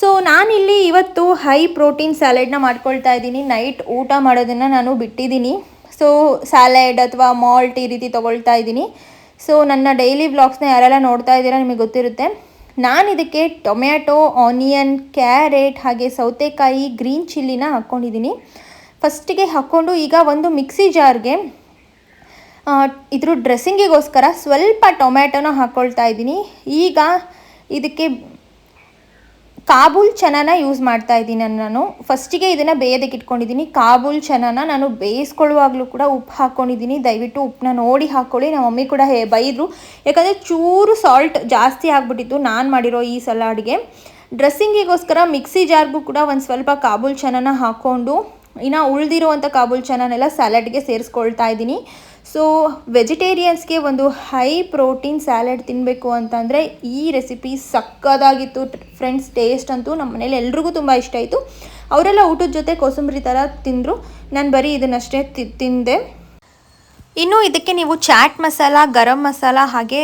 ಸೊ, ನಾನಿಲ್ಲಿ ಇವತ್ತು ಹೈ ಪ್ರೋಟೀನ್ ಸ್ಯಾಲೆಡ್ನ ಮಾಡ್ಕೊಳ್ತಾ ಇದ್ದೀನಿ. ನೈಟ್ ಊಟ ಮಾಡೋದನ್ನು ನಾನು ಬಿಟ್ಟಿದ್ದೀನಿ. ಸೊ ಸ್ಯಾಲೆಡ್ ಅಥವಾ ಮಾಲ್ಟ್ ಈ ರೀತಿ ತೊಗೊಳ್ತಾ ಇದ್ದೀನಿ. ಸೊ ನನ್ನ ಡೈಲಿ ವ್ಲಾಗ್ಸ್ನ ಯಾರೆಲ್ಲ ನೋಡ್ತಾ ಇದ್ದೀರಾ ನಿಮಗೆ ಗೊತ್ತಿರುತ್ತೆ. ನಾನು ಇದಕ್ಕೆ ಟೊಮ್ಯಾಟೊ ಆನಿಯನ್ ಕ್ಯಾರೆಟ್ ಹಾಗೆ ಸೌತೆಕಾಯಿ ಗ್ರೀನ್ ಚಿಲ್ಲಿನ ಹಾಕ್ಕೊಂಡಿದ್ದೀನಿ. ಫಸ್ಟಿಗೆ ಹಾಕ್ಕೊಂಡು ಈಗ ಒಂದು ಮಿಕ್ಸಿ ಜಾರ್ಗೆ ಇದ್ರ ಡ್ರೆಸ್ಸಿಂಗಿಗೋಸ್ಕರ ಸ್ವಲ್ಪ ಟೊಮ್ಯಾಟೊನ ಹಾಕ್ಕೊಳ್ತಾ ಇದ್ದೀನಿ. ಈಗ ಇದಕ್ಕೆ ಕಾಬೂಲ್ ಚನಾನ ಯೂಸ್ ಮಾಡ್ತಾ ಇದ್ದೀನಿ ನಾನು. ಫಸ್ಟಿಗೆ ಇದನ್ನು ಬೇಯೋದಕ್ಕೆ ಇಟ್ಕೊಂಡಿದ್ದೀನಿ. ಕಾಬೂಲ್ ಚನಾನ ನಾನು ಬೇಯಿಸ್ಕೊಳ್ಳುವಾಗಲೂ ಕೂಡ ಉಪ್ಪು ಹಾಕ್ಕೊಂಡಿದ್ದೀನಿ ದಯವಿಟ್ಟು ಉಪ್ಪನ್ನ ನೋಡಿ ಹಾಕ್ಕೊಳ್ಳಿ ನಮ್ಮ ಮಮ್ಮಿ ಕೂಡ ಹೇ ಬೈದರು. ಯಾಕಂದರೆ ಚೂರು ಸಾಲ್ಟ್ ಜಾಸ್ತಿ ಆಗಿಬಿಟ್ಟಿತ್ತು ನಾನು ಮಾಡಿರೋ ಈ ಸಲಾಡ್ಗೆ. ಡ್ರೆಸ್ಸಿಂಗಿಗೋಸ್ಕರ ಮಿಕ್ಸಿ ಜಾರ್ಗೂ ಕೂಡ ಒಂದು ಸ್ವಲ್ಪ ಕಾಬೂಲ್ ಚನಾನ ಹಾಕ್ಕೊಂಡು, ಇನ್ನು ಉಳಿದಿರುವಂಥ ಕಾಬೂಲ್ ಚನಾನೆಲ್ಲ ಸ್ಯಾಲಡ್ಗೆ ಸೇರಿಸ್ಕೊಳ್ತಾ ಇದ್ದೀನಿ. ಸೊ ವೆಜಿಟೇರಿಯನ್ಸ್ಗೆ ಒಂದು ಹೈ ಪ್ರೋಟೀನ್ ಸ್ಯಾಲೆಡ್ ತಿನ್ನಬೇಕು ಅಂತಂದರೆ ಈ ರೆಸಿಪಿ ಸಕ್ಕದಾಗಿತ್ತು. ಫ್ರೆಂಡ್ಸ್ ಟೇಸ್ಟ್ ಅಂತೂ ನಮ್ಮ ಮನೇಲಿ ಎಲ್ರಿಗೂ ತುಂಬ ಇಷ್ಟ ಆಯಿತು. ಅವರೆಲ್ಲ ಊಟದ ಜೊತೆ ಕೋಸಂಬರಿ ಥರ ತಿಂದರು. ನಾನು ಬರೀ ಇದನ್ನಷ್ಟೇ ತಿಂದೆ. ಇನ್ನು ಇದಕ್ಕೆ ನೀವು ಚಾಟ್ ಮಸಾಲ, ಗರಂ ಮಸಾಲ ಹಾಗೆ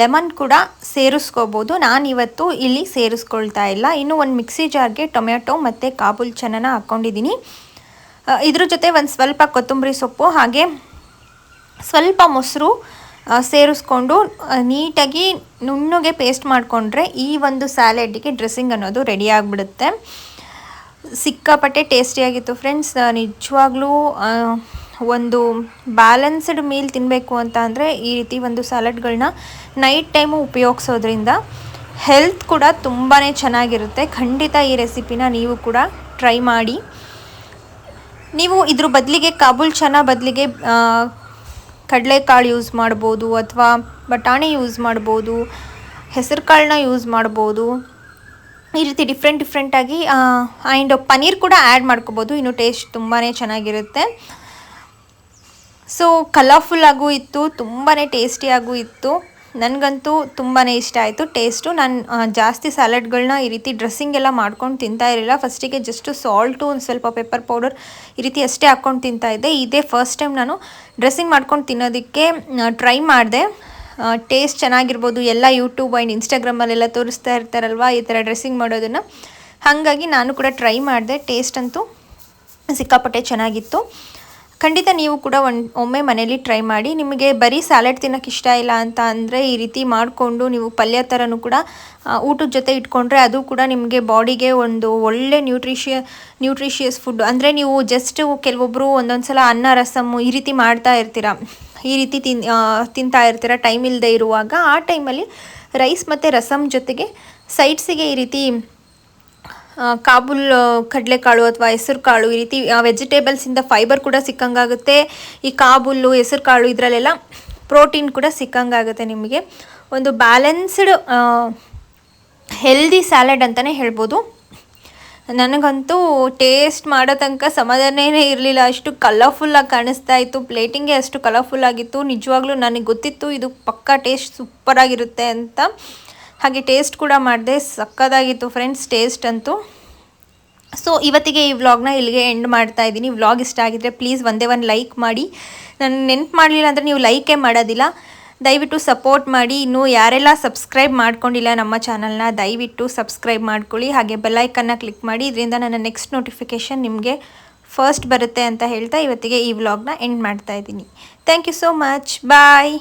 ಲೆಮನ್ ಕೂಡ ಸೇರಿಸ್ಕೋಬೋದು. ನಾನು ಇವತ್ತು ಇಲ್ಲಿ ಸೇರಿಸ್ಕೊಳ್ತಾ ಇಲ್ಲ. ಇನ್ನು ಒಂದು ಮಿಕ್ಸಿ ಜಾರ್ಗೆ ಟೊಮೆಟೊ ಮತ್ತು ಕಾಬೂಲ್ ಚನನ ಹಾಕ್ಕೊಂಡಿದ್ದೀನಿ ಇದ್ರ ಜೊತೆ ಒಂದು ಸ್ವಲ್ಪ ಕೊತ್ತಂಬರಿ ಸೊಪ್ಪು ಹಾಗೆ ಸ್ವಲ್ಪ ಮೊಸರು ಸೇರಿಸ್ಕೊಂಡು ನೀಟಾಗಿ ನುಣ್ಣಗೆ ಪೇಸ್ಟ್ ಮಾಡಿಕೊಂಡ್ರೆ ಈ ಒಂದು ಸ್ಯಾಲೆಡ್ಗೆ ಡ್ರೆಸ್ಸಿಂಗ್ ಅನ್ನೋದು ರೆಡಿ ಆಗಿಬಿಡುತ್ತೆ. ಸಿಕ್ಕಾಪಟ್ಟೆ ಟೇಸ್ಟಿಯಾಗಿತ್ತು ಫ್ರೆಂಡ್ಸ್ ನಿಜವಾಗ್ಲೂ ಒಂದು ಬ್ಯಾಲೆನ್ಸ್ಡ್ ಮೀಲ್ ತಿನ್ನಬೇಕು ಅಂತ ಅಂದರೆ ಈ ರೀತಿ ಒಂದು ಸ್ಯಾಲಡ್ಗಳನ್ನ ನೈಟ್ ಟೈಮು ಉಪಯೋಗಿಸೋದ್ರಿಂದ ಹೆಲ್ತ್ ಕೂಡ ತುಂಬಾ ಚೆನ್ನಾಗಿರುತ್ತೆ. ಖಂಡಿತ ಈ ರೆಸಿಪಿನ ನೀವು ಕೂಡ ಟ್ರೈ ಮಾಡಿ. ನೀವು ಇದ್ರ ಬದಲಿಗೆ, ಕಾಬೂಲ್ ಚೆನ್ನಾಗಿ ಬದಲಿಗೆ ಕಡಲೆಕಾಳು ಯೂಸ್ ಮಾಡ್ಬೋದು ಅಥವಾ ಬಟಾಣಿ ಯೂಸ್ ಮಾಡ್ಬೋದು ಹೆಸರು ಕಾಳನ್ನ ಯೂಸ್ ಮಾಡ್ಬೋದು. ಈ ರೀತಿ ಡಿಫ್ರೆಂಟ್ ಡಿಫ್ರೆಂಟಾಗಿ ಆ್ಯಂಡ್ ಪನೀರ್ ಕೂಡ ಆ್ಯಡ್ ಮಾಡ್ಕೋಬೋದು. ಇನ್ನು ಟೇಸ್ಟ್ ತುಂಬಾ ಚೆನ್ನಾಗಿರುತ್ತೆ. ಸೊ ಕಲರ್ಫುಲ್ಲಾಗೂ ಇತ್ತು ತುಂಬಾ ಟೇಸ್ಟಿಯಾಗೂ ಇತ್ತು. ನನಗಂತೂ ತುಂಬಾ ಇಷ್ಟ ಆಯಿತು. ಟೇಸ್ಟು ನಾನು ಜಾಸ್ತಿ ಸ್ಯಾಲಡ್ಗಳನ್ನ ಈ ರೀತಿ ಡ್ರೆಸ್ಸಿಂಗ್ ಎಲ್ಲ ಮಾಡ್ಕೊಂಡು ತಿಂತಾ ಇರಲಿಲ್ಲ. ಫಸ್ಟಿಗೆ ಜಸ್ಟು ಸಾಲ್ಟು ಒಂದು ಸ್ವಲ್ಪ ಪೆಪ್ಪರ್ ಪೌಡರ್ ಈ ರೀತಿ ಅಷ್ಟೇ ಹಾಕ್ಕೊಂಡು ತಿಂತಾ ಇದ್ದೆ. ಇದೇ ಫಸ್ಟ್ ಟೈಮ್ ನಾನು ಡ್ರೆಸ್ಸಿಂಗ್ ಮಾಡ್ಕೊಂಡು ತಿನ್ನೋದಕ್ಕೆ ಟ್ರೈ ಮಾಡಿದೆ. ಟೇಸ್ಟ್ ಚೆನ್ನಾಗಿರ್ಬೋದು. ಎಲ್ಲ ಯೂಟ್ಯೂಬ್ ಆ್ಯಂಡ್ ಇನ್ಸ್ಟಾಗ್ರಾಮಲ್ಲೆಲ್ಲ ತೋರಿಸ್ತಾ ಇರ್ತಾರಲ್ವ, ಈ ಥರ ಡ್ರೆಸ್ಸಿಂಗ್ ಮಾಡೋದನ್ನು. ಹಾಗಾಗಿ ನಾನು ಕೂಡ ಟ್ರೈ ಮಾಡಿದೆ. ಟೇಸ್ಟ್ ಅಂತೂ ಸಿಕ್ಕಾಪಟ್ಟೆ ಚೆನ್ನಾಗಿತ್ತು. ಖಂಡಿತ ನೀವು ಕೂಡ ಒನ್, ಒಮ್ಮೆ ಮನೇಲಿ ಟ್ರೈ ಮಾಡಿ, ನಿಮಗೆ ಬರೀ ಸ್ಯಾಲೆಡ್ ತಿನ್ನೋಕೆ ಇಷ್ಟ ಇಲ್ಲ ಅಂತ ಅಂದರೆ ಈ ರೀತಿ ಮಾಡಿಕೊಂಡು ನೀವು ಪಲ್ಯ ಥರನೂ ಕೂಡ ಊಟದ ಜೊತೆ ಇಟ್ಕೊಂಡ್ರೆ ಅದು ಕೂಡ ನಿಮಗೆ ಬಾಡಿಗೆ ಒಂದು ಒಳ್ಳೆ ನ್ಯೂಟ್ರಿಷಿಯ ನ್ಯೂಟ್ರಿಷಿಯಸ್ ಫುಡ್ ಅಂದರೆ ನೀವು ಜಸ್ಟ್ ಕೆಲವೊಬ್ಬರು ಒಂದೊಂದು ಸಲ ಅನ್ನ, ರಸಮ್ಮು ಈ ರೀತಿ ಮಾಡ್ತಾ ಇರ್ತೀರ. ಈ ರೀತಿ ತಿನ್ ತಿಂತಾ ಇರ್ತೀರ ಟೈಮ್ ಇಲ್ಲದೆ ಇರುವಾಗ, ಆ ಟೈಮಲ್ಲಿ ರೈಸ್ ಮತ್ತು ರಸಮ್ ಜೊತೆಗೆ ಸೈಡ್ಸಿಗೆ ಈ ರೀತಿ ಕಾಬೂಲ್ ಕಡಲೆ ಕಡಲೆಕಾಳು ಅಥವಾ ಹೆಸರು ಕಾಳು ಈ ರೀತಿ ವೆಜಿಟೇಬಲ್ಸಿಂದ ಫೈಬರ್ ಕೂಡ ಸಿಕ್ಕಂಗಾಗುತ್ತೆ. ಈ ಕಾಬೂಲು ಹೆಸರು ಕಾಳು ಇದರಲ್ಲೆಲ್ಲ ಪ್ರೋಟೀನ್ ಕೂಡ ಸಿಕ್ಕಂಗಾಗುತ್ತೆ ನಿಮಗೆ. ಒಂದು ಬ್ಯಾಲೆನ್ಸ್ಡ್ ಹೆಲ್ದಿ ಸ್ಯಾಲಡ್ ಅಂತಲೇ ಹೇಳ್ಬೋದು. ನನಗಂತೂ ಟೇಸ್ಟ್ ಮಾಡೋ ತನಕ ಸಮಾಧಾನನೇ ಇರಲಿಲ್ಲ. ಅಷ್ಟು ಕಲರ್ಫುಲ್ಲಾಗಿ ಕಾಣಿಸ್ತಾ ಇತ್ತು. ಪ್ಲೇಟಿಂಗೇ ಅಷ್ಟು ಕಲರ್ಫುಲ್ ಆಗಿತ್ತು. ನಿಜವಾಗ್ಲೂ ನನಗೆ ಗೊತ್ತಿತ್ತು, ಇದು ಪಕ್ಕಾ ಟೇಸ್ಟ್ ಸೂಪರಾಗಿರುತ್ತೆ ಅಂತ. ಹಾಗೆ ಟೇಸ್ಟ್ ಕೂಡ ಮಾಡಿದೆ, ಸಕ್ಕದಾಗಿತ್ತು ಫ್ರೆಂಡ್ಸ್ ಟೇಸ್ಟ್ ಅಂತೂ. ಸೊ ಇವತ್ತಿಗೆ ಈ ವ್ಲಾಗ್ನ ಇಲ್ಲಿಗೆ ಎಂಡ್ ಮಾಡ್ತಾ ಇದ್ದೀನಿ. ವ್ಲಾಗ್ ಇಷ್ಟ ಆಗಿದ್ರೆ ಪ್ಲೀಸ್ ಒಂದೇ ಒಂದು ಲೈಕ್ ಮಾಡಿ. ನಾನು ನೆನ್ಪು ಮಾಡಲಿಲ್ಲ ಅಂದರೆ ನೀವು ಲೈಕೇ ಮಾಡೋದಿಲ್ಲ. ದಯವಿಟ್ಟು ಸಪೋರ್ಟ್ ಮಾಡಿ. ಇನ್ನೂ ಯಾರೆಲ್ಲ ಸಬ್ಸ್ಕ್ರೈಬ್ ಮಾಡ್ಕೊಂಡಿಲ್ಲ ನಮ್ಮ ಚಾನಲ್ನ ದಯವಿಟ್ಟು ಸಬ್ಸ್ಕ್ರೈಬ್ ಮಾಡ್ಕೊಳ್ಳಿ. ಹಾಗೆ ಬೆಲ್ಲೈಕನ್ನ ಕ್ಲಿಕ್ ಮಾಡಿ. ಇದರಿಂದ ನನ್ನ ನೆಕ್ಸ್ಟ್ ನೋಟಿಫಿಕೇಷನ್ ನಿಮಗೆ ಫಸ್ಟ್ ಬರುತ್ತೆ ಅಂತ ಹೇಳ್ತಾ ಇವತ್ತಿಗೆ ಈ ವ್ಲಾಗ್ನ ಎಂಡ್ ಮಾಡ್ತಾ ಇದ್ದೀನಿ. Thank you so much bye